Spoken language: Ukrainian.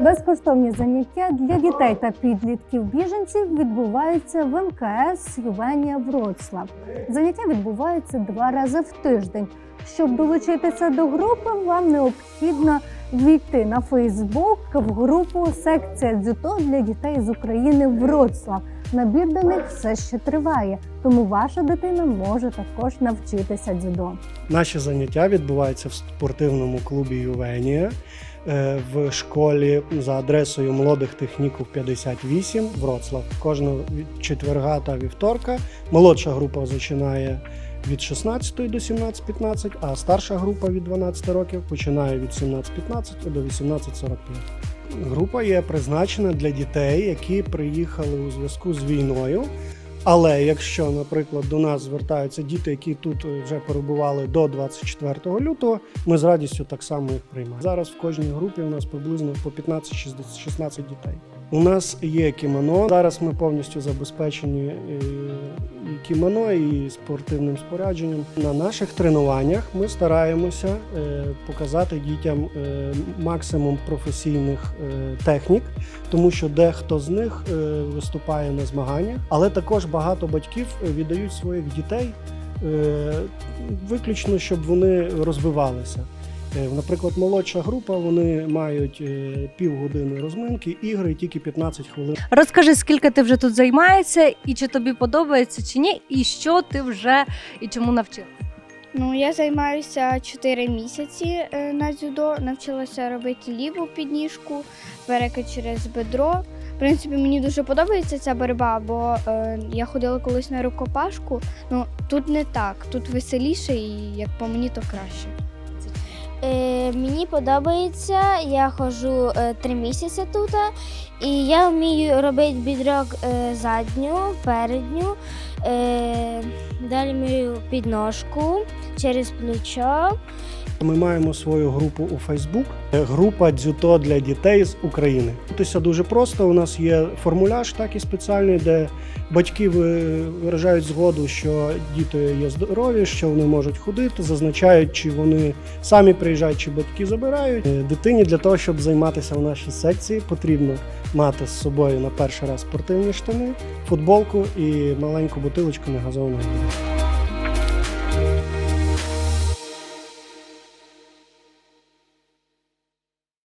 Безкоштовні заняття для дітей та підлітків біженців відбуваються в МКС Ювенія Вроцлав. Заняття відбуваються два рази в тиждень. Щоб долучитися до групи, вам необхідно війти на Фейсбук в групу Секція дзюдо для дітей з України Вроцлав. Набір до них все ще триває, тому ваша дитина може також навчитися дзюдо. Наші заняття відбуваються в спортивному клубі Ювенія е, в школі за адресою молодих техніків 58 Вроцлав. Кожного четверга та вівторка. Молодша група починає від 16 до 17.15, а старша група від 12 років починає від 17.15 до 18.45. Група є призначена для дітей, які приїхали у зв'язку з війною. Але якщо, наприклад, до нас звертаються діти, які тут е, вже перебували до 24 лютого, ми з радістю так само їх приймаємо. Зараз в кожній групі у нас приблизно по 15-16 дітей. У нас є кімоно. Зараз ми повністю забезпечені е, і кімоно, і спортивним спорядженням. На наших тренуваннях ми стараємося е, показати дітям е, максимум професійних технік, тому що дехто з них виступає на змаганнях, але також багато батьків віддають своїх дітей виключно, щоб вони розвивалися. Е, Наприклад, молодша група вони мають е, півгодини розминки, ігри і тільки 15 хвилин. Розкажи, скільки ти вже тут займаєшся, і чи тобі подобається чи ні, і що ти вже і чому навчила? Ну, я займаюся 4 місяці е, на дзюдо, навчилася робити ліву підніжку, перекид через бедро. В принципі, мені дуже подобається ця боротьба, бо е, я ходила колись на рукопашку. Ну тут не так, тут веселіше і як по мені, то краще. Мені подобається, я ходжу е, три місяці тут, і я вмію робити бідрок е, задню, передню, е, далі вмію підножку через плечо. Ми маємо свою групу у. Е, Група дзюто для дітей з України. Це дуже просто. У нас є формуляж, такий спеціальний, де батьки виражають згоду, що діти є здорові, що вони можуть ходити, зазначають, чи вони самі приїжджають, чи батьки забирають. Е, Дитині для того, щоб займатися в нашій секції, потрібно мати з собою на перший раз спортивні штани, футболку і маленьку бутилочку негазованої води.